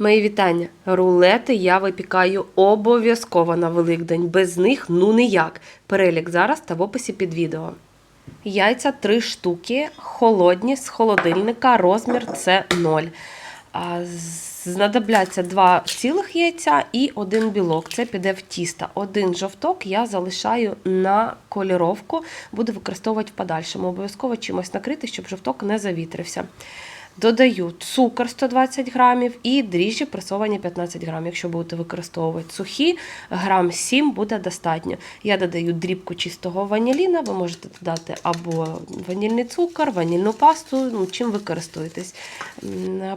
Мої вітання. Рулети я випікаю обов'язково на Великдень. Без них ну ніяк. Перелік зараз та в описі під відео. Яйця 3 штуки, холодні з холодильника, розмір це 0. Знадобляться два цілих яйця і один білок. Це піде в тісто. Один жовток я залишаю на коліровку, буду використовувати в подальшому. Обов'язково чимось накрити, щоб жовток не завітрився. Додаю цукор 120 грамів і дріжджі пресовані 15 грамів. Якщо будете використовувати сухі, грам 7 буде достатньо. Я додаю дрібку чистого ваніліна, ви можете додати або ванільний цукор, ванільну пасту, ну, чим ви користуєтесь.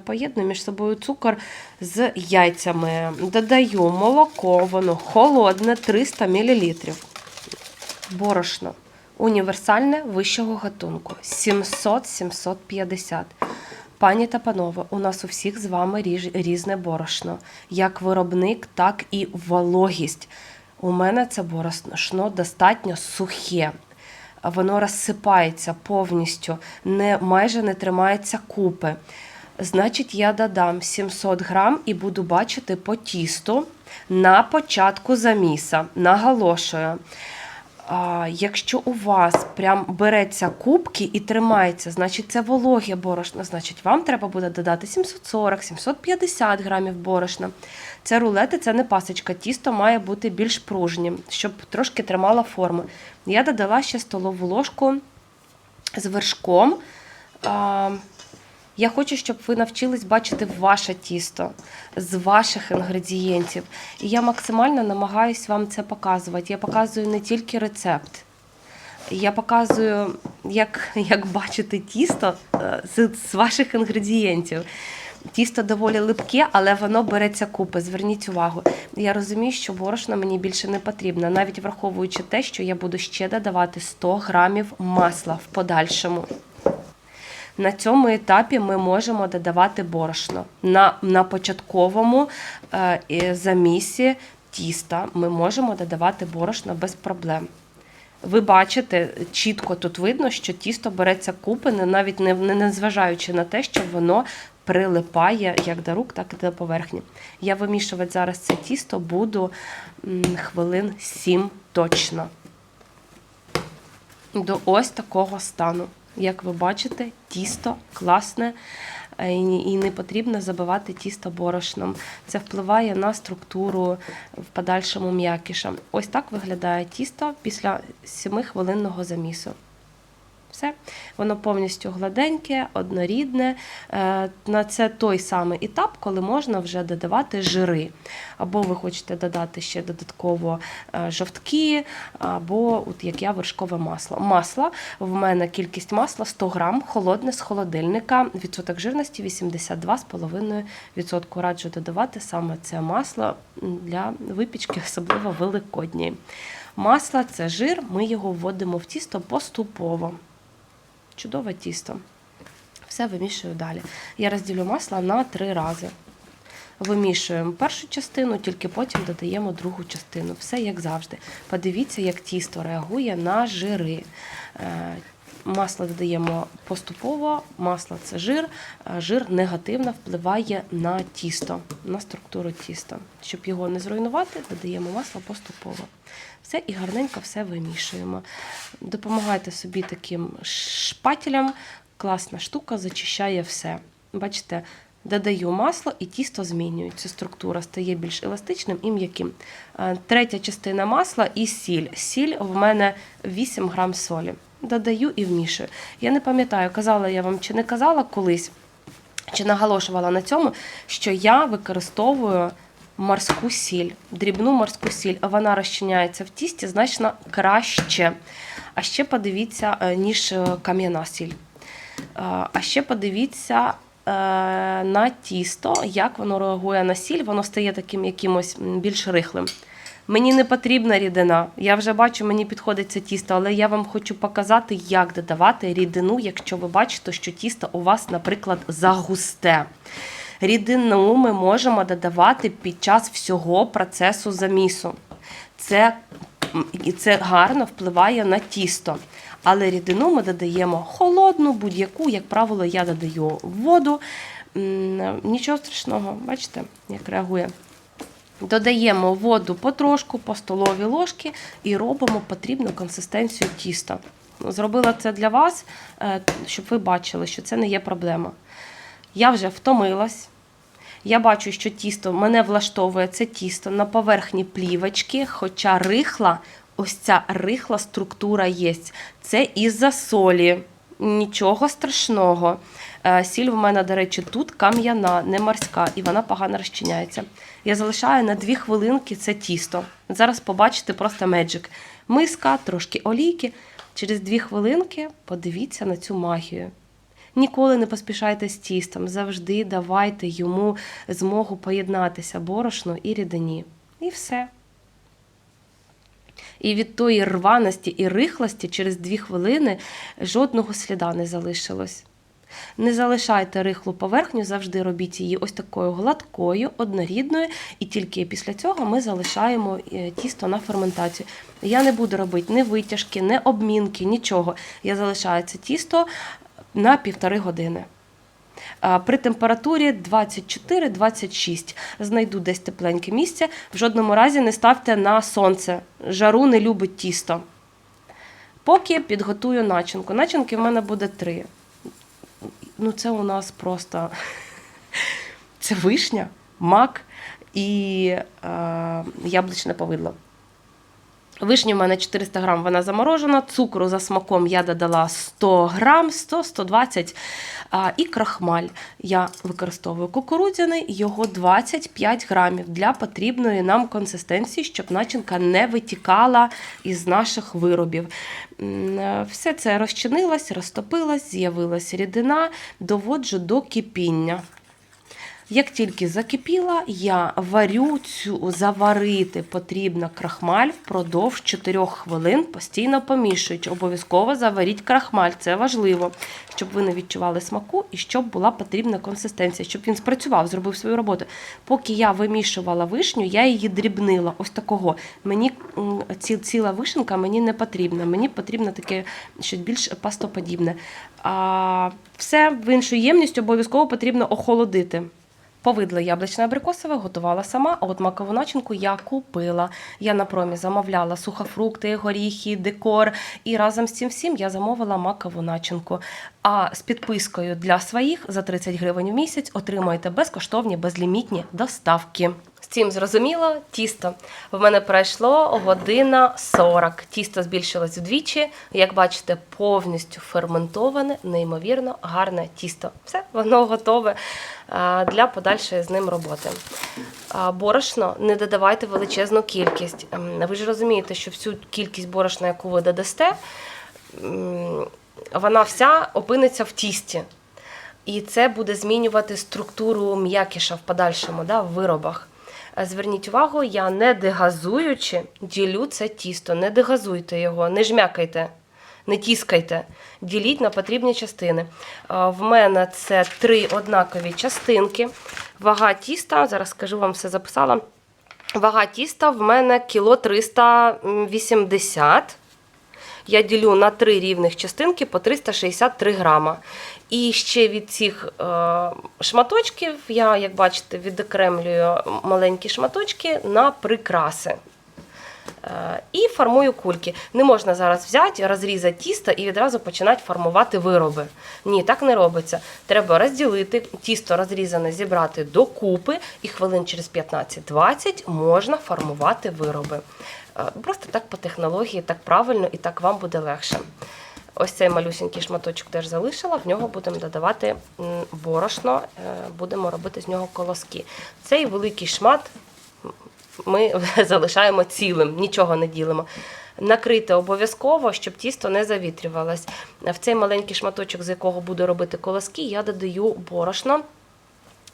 Поєдную між собою цукор з яйцями. Додаю молоко, воно холодне 300 мл. Борошно. Універсальне вищого гатунку 700-750. Пані та панове, у нас у всіх з вами різне борошно, як виробник, так і вологість. У мене це борошно достатньо сухе. Воно розсипається повністю, не, майже не тримається купи. Значить, я додам 700 грам і буду бачити по тісту на початку заміса. Наголошую. Якщо у вас прям береться кубки і тримається, значить це вологе борошно, значить вам треба буде додати 740-750 грамів борошна. Це рулети, це не пасочка. Тісто має бути більш пружнім, щоб трошки тримала форму. Я додала ще столову ложку з вершком. Я хочу, щоб ви навчились бачити ваше тісто з ваших інгредієнтів. І я максимально намагаюсь вам це показувати. Я показую не тільки рецепт. Я показую, як, як бачити тісто е, з, з ваших інгредієнтів. Тісто доволі липке, але воно береться купи. Зверніть увагу. Я розумію, що борошна мені більше не потрібно, навіть враховуючи те, що я буду ще додавати 100 грамів масла в подальшому. На цьому етапі ми можемо додавати борошно. На, на початковому е, замісі тіста ми можемо додавати борошно без проблем. Ви бачите, чітко тут видно, що тісто береться купене, навіть не, не незважаючи на те, що воно прилипає як до рук, так і до поверхні. Я вимішувати зараз це тісто буду хвилин 7 точно. До ось такого стану. Як ви бачите, тісто класне е, і не потрібно забивати тісто борошном. Це впливає на структуру в подальшому м'якіша. Ось так виглядає тісто після 7-хвилинного замісу. Все, воно повністю гладеньке, однорідне. Е, На це той самий етап, коли можна вже додавати жири. Або ви хочете додати ще додатково е, жовтки, або от як я вершкове масло. Масло в мене кількість масла 100 грам, холодне з холодильника, відсоток жирності 82,5%. Раджу додавати саме це масло для випічки, особливо великодньої. Масло це жир, ми його вводимо в тісто поступово. Чудове тісто. Все вимішую далі. Я розділю масло на три рази. Вимішуємо першу частину, тільки потім додаємо другу частину. Все як завжди. Подивіться, як тісто реагує на жири. Е, Масло додаємо поступово, масло це жир, а жир негативно впливає на тісто, на структуру тіста. Щоб його не зруйнувати, додаємо масло поступово. Все і гарненько все вимішуємо. Допомагайте собі таким шпателям. Класна штука, зачищає все. Бачите, додаю масло і тісто змінюється. Структура стає більш еластичним і м'яким. Е, Третя частина масла і сіль. Сіль в мене 8 грам солі. Додаю і вмішую. Я не пам'ятаю, казала я вам чи не казала колись, чи наголошувала на цьому, що я використовую морську сіль, дрібну морську сіль. Вона розчиняється в тісті значно краще. А ще подивіться, е, ніж е, кам'яна сіль. Е, А ще подивіться на тісто, як воно реагує на сіль, воно стає таким якимось більш рихлим. Мені не потрібна рідина. Я вже бачу, мені підходить це тісто, але я вам хочу показати, як додавати рідину, якщо ви бачите, що тісто у вас, наприклад, загусте. Рідину ми можемо додавати під час всього процесу замісу. Це, і це гарно впливає на тісто. Але рідину ми додаємо холодну, будь-яку, як правило, я додаю воду. Нічого страшного, бачите, як реагує. Додаємо воду потрошку по столовій ложки і робимо потрібну консистенцію тіста. Зробила це для вас, е, щоб ви бачили, що це не є проблема. Я вже втомилась. Я бачу, що тісто мене влаштовує це тісто на поверхні плівочки, хоча рихла, ось ця рихла структура є. Це із-за солі. Нічого страшного. Е, Сіль в мене, до речі, тут кам'яна, не морська, і вона погано розчиняється. Я залишаю на 2 хвилинки це тісто. Зараз побачите просто меджик. Миска, трошки олійки. Через 2 хвилинки подивіться на цю магію. Ніколи не поспішайте з тістом, завжди давайте йому змогу поєднатися борошну і рідині. І все. І від тої рваності і рихлості через дві хвилини жодного сліда не залишилось. Не залишайте рихлу поверхню, завжди робіть її ось такою гладкою, однорідною, і тільки після цього ми залишаємо е, тісто на ферментацію. Я не буду робити ні витяжки, ні обмінки, нічого. Я залишаю це тісто на півтори години. При температурі 24-26 знайду десь тепленьке місце. В жодному разі не ставте на сонце. Жару не любить тісто. Поки підготую начинку. Начинки в мене буде три. Ну, це у нас просто це вишня, мак і е, яблучне повидло. Вишня в мене 400 грам, вона заморожена. Цукру за смаком я додала 100 грам, 100-120 а, і крахмаль. Я використовую кукурудзяний, його 25 грамів для потрібної нам консистенції, щоб начинка не витікала із наших виробів. Е, Все це розчинилось, розтопилось, з'явилась рідина, доводжу до кипіння. Як тільки закипіла, я варю цю заварити потрібно крахмаль впродовж 4 хвилин, постійно помішуючи. Обов'язково заваріть крахмаль, це важливо, щоб ви не відчували смаку і щоб була потрібна консистенція, щоб він спрацював, зробив свою роботу. Поки я вимішувала вишню, я її дрібнила. Ось такого. Мені ці, ціла вишенка мені не потрібна. Мені потрібно таке щось більш пастоподібне. А все в іншу ємність обов'язково потрібно охолодити. Повидло яблучне абрикосове готувала сама, а от макову начинку я купила. Я на промі замовляла сухофрукти, горіхи, декор. І разом з цим всім я замовила макову начинку. А з підпискою для своїх за 30 гривень в місяць отримуєте безкоштовні безлімітні доставки. Цим зрозуміло, тісто. В мене пройшло година 40. Тісто збільшилось вдвічі. Як бачите, повністю ферментоване, неймовірно гарне тісто. Все, воно готове для подальшої з ним роботи. Борошно не додавайте величезну кількість. Ви ж розумієте, що всю кількість борошна, яку ви додасте, вона вся опиниться в тісті. І це буде змінювати структуру м'якіша в подальшому, да, в виробах. Е, Зверніть увагу, я не дегазуючи ділю це тісто. Не дегазуйте його, не жмякайте, не тіскайте. Діліть на потрібні частини. Е, В мене це три однакові частинки. Вага тіста, зараз скажу вам все записала. Вага тіста в мене кіло 380. Я ділю на три рівних частинки по 363 грама. І ще від цих е, шматочків я, як бачите, відокремлюю маленькі шматочки на прикраси. Е, і формую кульки. Не можна зараз взяти, розрізати тісто і відразу починати формувати вироби. Ні, так не робиться. Треба розділити, тісто розрізане зібрати докупи, і хвилин через 15-20 можна формувати вироби. Е, Просто так по технології, так правильно і так вам буде легше. Ось цей малюсенький шматочок теж залишила, в нього будемо додавати борошно, е, будемо робити з нього колоски. Цей великий шмат ми залишаємо цілим, нічого не ділимо. Накрити обов'язково, щоб тісто не завітрювалось. В цей маленький шматочок, з якого буду робити колоски, я додаю борошно.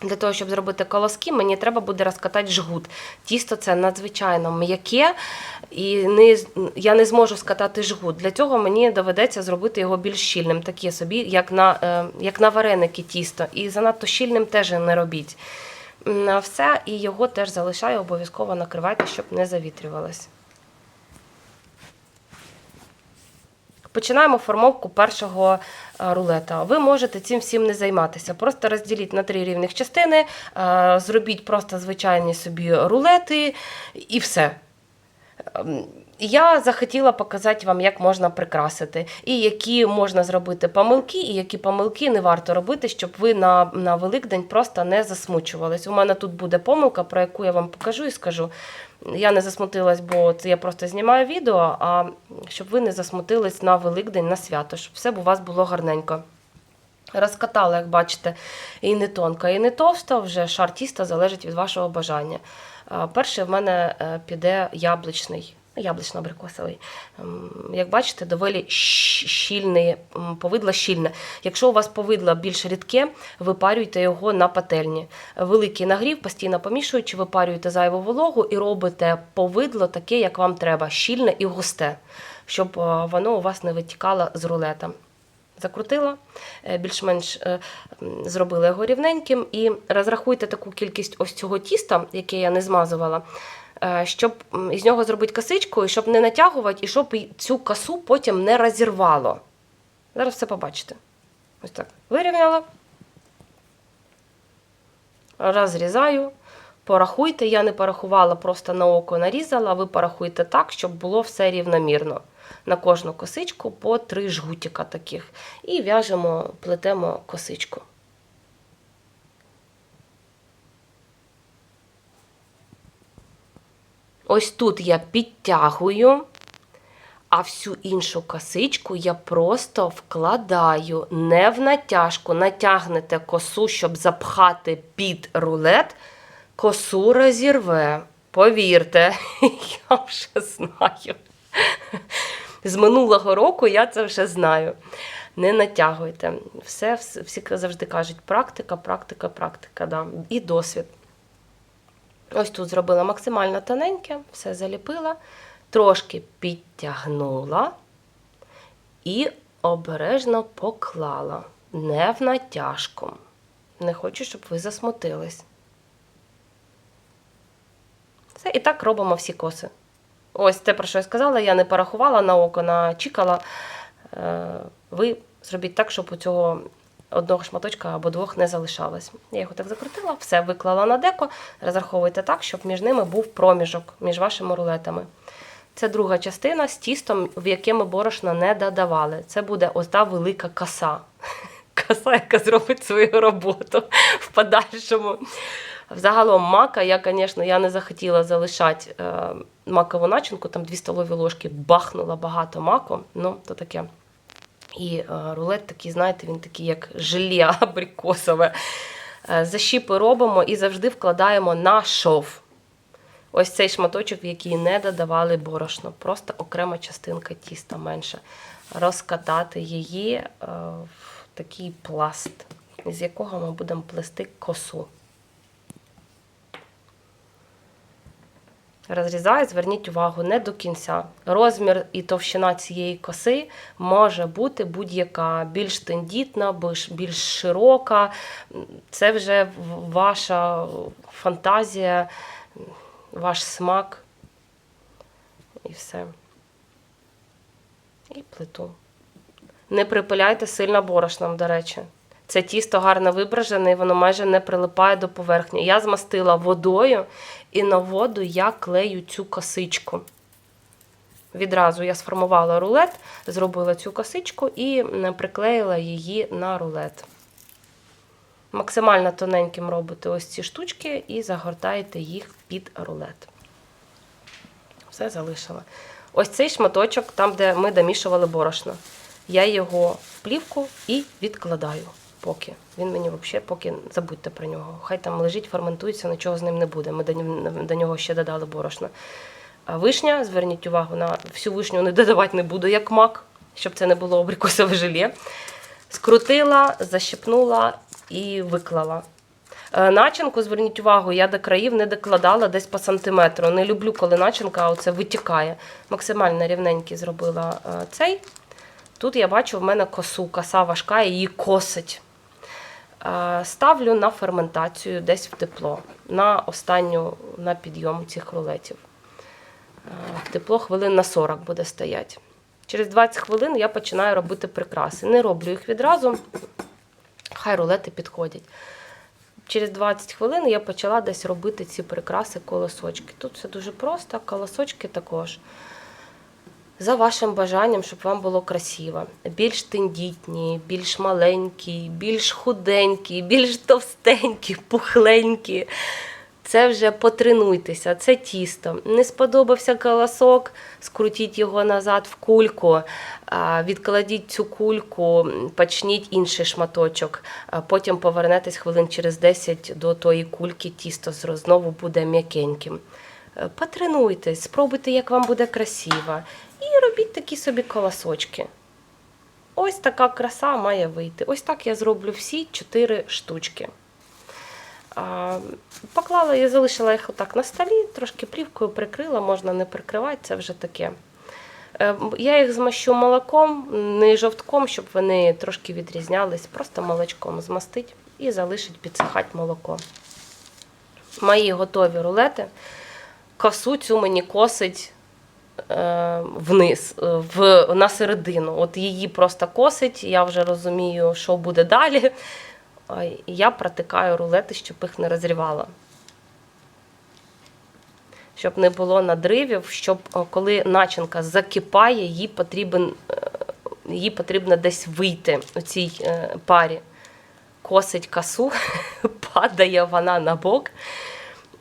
Для того, щоб зробити колоски, мені треба буде розкатати жгут. Тісто це надзвичайно м'яке, і не, я не зможу скатати жгут. Для цього мені доведеться зробити його більш щільним, таке собі, як на, е, як на вареники тісто. І занадто щільним теж не робіть. Все, і його теж залишаю, обов'язково накривайте, щоб не завітрювалось. Починаємо формовку першого е, рулета. Ви можете цим всім не займатися. Просто розділіть на три рівних частини, е, зробіть просто звичайні собі рулети і все. Ем, Я захотіла показати вам, як можна прикрасити, і які можна зробити помилки, і які помилки не варто робити, щоб ви на, на Великдень просто не засмучувались. У мене тут буде помилка, про яку я вам покажу і скажу. Я не засмутилась, бо це я просто знімаю відео, а щоб ви не засмутились на Великдень, на свято, щоб все у вас було гарненько. Розкатала, як бачите, і не тонко, і не товсто, вже шар тіста залежить від вашого бажання. Перший в мене е, піде яблучний, яблучно-абрикосовий. Як бачите, доволі щільний, повидло щільне. Якщо у вас повидло більш рідке, випарюйте його на пательні. Великий нагрів, постійно помішуючи, випарюєте зайву вологу і робите повидло таке, як вам треба, щільне і густе, щоб е, воно у вас не витікало з рулета закрутила, е, більш-менш е, зробила його рівненьким. І розрахуйте таку кількість ось цього тіста, яке я не змазувала, е, щоб із нього зробити косичку, і щоб не натягувати, і щоб цю косу потім не розірвало. Зараз все побачите. Ось так. Вирівняла. Розрізаю. Порахуйте, я не порахувала, просто на око нарізала, ви порахуйте так, щоб було все рівномірно. На кожну косичку по три жгутика таких. І в'яжемо, плетемо косичку. Ось тут я підтягую, а всю іншу косичку я просто вкладаю не в натяжку. Натягнете косу, щоб запхати під рулет, косу розірве. Повірте, я вже знаю. З минулого року я це вже знаю. Не натягуйте. Все, всі завжди кажуть, практика, практика, практика. Да. І досвід. Ось тут зробила максимально тоненьке, все заліпила, трошки підтягнула і обережно поклала. Не в натяжку. Не хочу, щоб ви засмутились. Все, і так робимо всі коси. Ось те, про що я сказала, я не порахувала на око, начікала. Е, Ви зробіть так, щоб у цього одного шматочка або двох не залишалось. Я його так закрутила, все виклала на деко. Розраховуйте так, щоб між ними був проміжок між вашими рулетами. Це друга частина з тістом, в яке ми борошно не додавали. Це буде ось та велика коса. Коса, яка зробить свою роботу в подальшому. Взагалом мака, я, звісно, я не захотіла залишати е, макову начинку, там 2 столові ложки бахнула багато маку, ну, то таке. І е, рулет такий, знаєте, він такий, як желе абрикосове. Е, защіпи робимо і завжди вкладаємо на шов. Ось цей шматочок, в який не додавали борошно, просто окрема частинка тіста менше. Розкатати її в такий пласт, з якого ми будемо плести косу. Розрізаю, зверніть увагу не до кінця. Розмір і товщина цієї коси може бути будь-яка, більш тендітна, більш, широка. Це вже ваша фантазія, ваш смак. І все. І плиту. Не припиляйте сильно борошном, до речі. Це тісто гарно вибражене, і воно майже не прилипає до поверхні. Я змастила водою, і на воду я клею цю косичку. Відразу я сформувала рулет, зробила цю косичку і приклеїла її на рулет. Максимально тоненьким робите ось ці штучки і загортаєте їх під рулет. Все залишила. Ось цей шматочок, там, де ми домішували борошно. Я його в плівку і відкладаю поки. Він мені взагалі поки забудьте про нього. Хай там лежить, ферментується, нічого з ним не буде. Ми до, нього- ще додали борошно. А вишня, зверніть увагу, на всю вишню не додавати не буду, як мак, щоб це не було абрикосове желе. Скрутила, защипнула і виклала. Е, Начинку, зверніть увагу, я до країв не докладала десь по сантиметру. Не люблю, коли начинка оце витікає. Максимально рівненький зробила е, цей. Тут я бачу в мене косу, коса важка, її косить. Е, Ставлю на ферментацію десь в тепло, на останню на підйом цих рулетів. Е, В тепло хвилин на 40 буде стояти. Через 20 хвилин я починаю робити прикраси. Не роблю їх відразу, хай рулети підходять. Через 20 хвилин я почала десь робити ці прикраси колосочки. Тут все дуже просто, колосочки також. За вашим бажанням, щоб вам було красиво. Більш тендітні, більш маленькі, більш худенькі, більш товстенькі, пухленькі. Це вже потренуйтеся, це тісто. Не сподобався колосок, скрутіть його назад в кульку, відкладіть цю кульку, почніть інший шматочок. Потім повернетесь хвилин через 10 до тої кульки, тісто знову буде м'якеньким. Е, Потренуйтесь, спробуйте, як вам буде красиво. І такі собі колосочки. Ось така краса має вийти. Ось так я зроблю всі чотири штучки. Поклала і залишила їх отак на столі, трошки плівкою прикрила, можна не прикривати, це вже таке. Е, Я їх змащу молоком, не жовтком, щоб вони трошки відрізнялись, просто молочком змастить і залишить підсихати молоко. Мої готові рулети. Косу цю мені косить вниз, е, в, на середину. От її просто косить, я вже розумію, що буде далі. Я протикаю рулети, щоб їх не розривала. Щоб не було надривів, щоб коли начинка закипає, їй потрібен, е, їй потрібно десь вийти у цій е, парі. Косить косу, падає вона на бок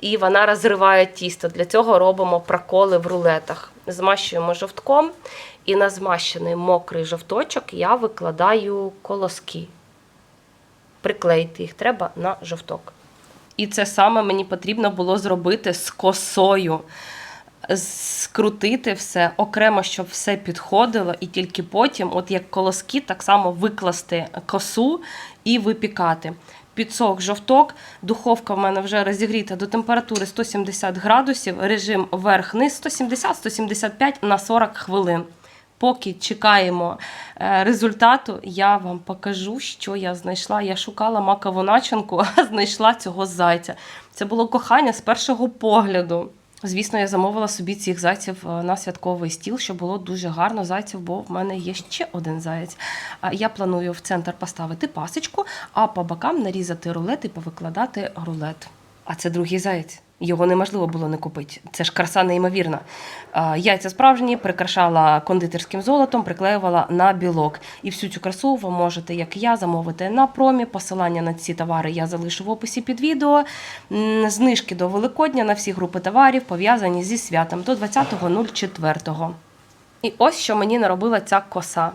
і вона розриває тісто. Для цього робимо проколи в рулетах. Змащуємо жовтком, і на змащений мокрий жовточок я викладаю колоски. Приклеїти їх треба на жовток. І це саме мені потрібно було зробити з косою. Скрутити все окремо, щоб все підходило, і тільки потім, от як колоски, так само викласти косу і випікати. Підсох жовток, духовка в мене вже розігріта до температури 170 градусів, режим верх-низ 170-175 на 40 хвилин. Поки чекаємо е, результату, я вам покажу, що я знайшла. Я шукала макову начинку, а знайшла цього зайця. Це було кохання з першого погляду. Звісно, я замовила собі цих зайців е, на святковий стіл, що було дуже гарно зайців, бо в мене є ще один заєць. Я планую в центр поставити пасочку, а по бокам нарізати рулет і повикладати рулет. А це другий заєць. Його неможливо було не купити. Це ж краса неймовірна. Яйця справжні прикрашала кондитерським золотом, приклеювала на білок. І всю цю красу ви можете, як і я, замовити на промі. Посилання на ці товари я залишу в описі під відео. Знижки до Великодня на всі групи товарів пов'язані зі святом до 20.04. І ось що мені наробила ця коса.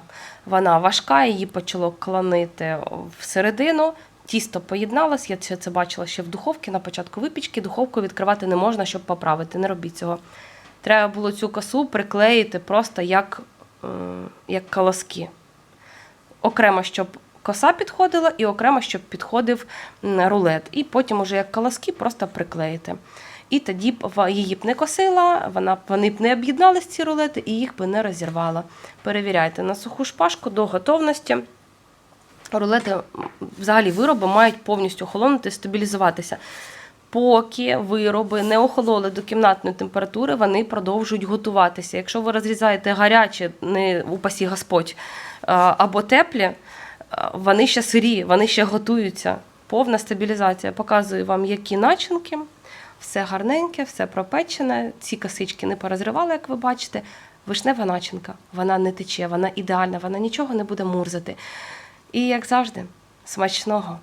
Вона важка, її почало клонити всередину. Тісто поєдналось, я це, бачила ще в духовці на початку випічки. Духовку відкривати не можна, щоб поправити. Не робіть цього. Треба було цю косу приклеїти просто як, м, як колоски. Окремо, щоб коса підходила, і окремо, щоб підходив рулет. І потім, уже як колоски, просто приклеїти. І тоді б її б не косила, вона, вони б не об'єднались ці рулети і їх би не розірвала. Перевіряйте на суху шпажку до готовності. Рулети, взагалі, вироби мають повністю охолонути, стабілізуватися. Поки вироби не охололи до кімнатної температури, вони продовжують готуватися. Якщо ви розрізаєте гарячі, не упасі Господь, або теплі, вони ще сирі, вони ще готуються. Повна стабілізація. Показую вам, які начинки. Все гарненьке, все пропечене. Ці косички не порозривали, як ви бачите. Вишнева начинка, вона не тече, вона ідеальна, вона нічого не буде мурзати. І як завжди, смачного!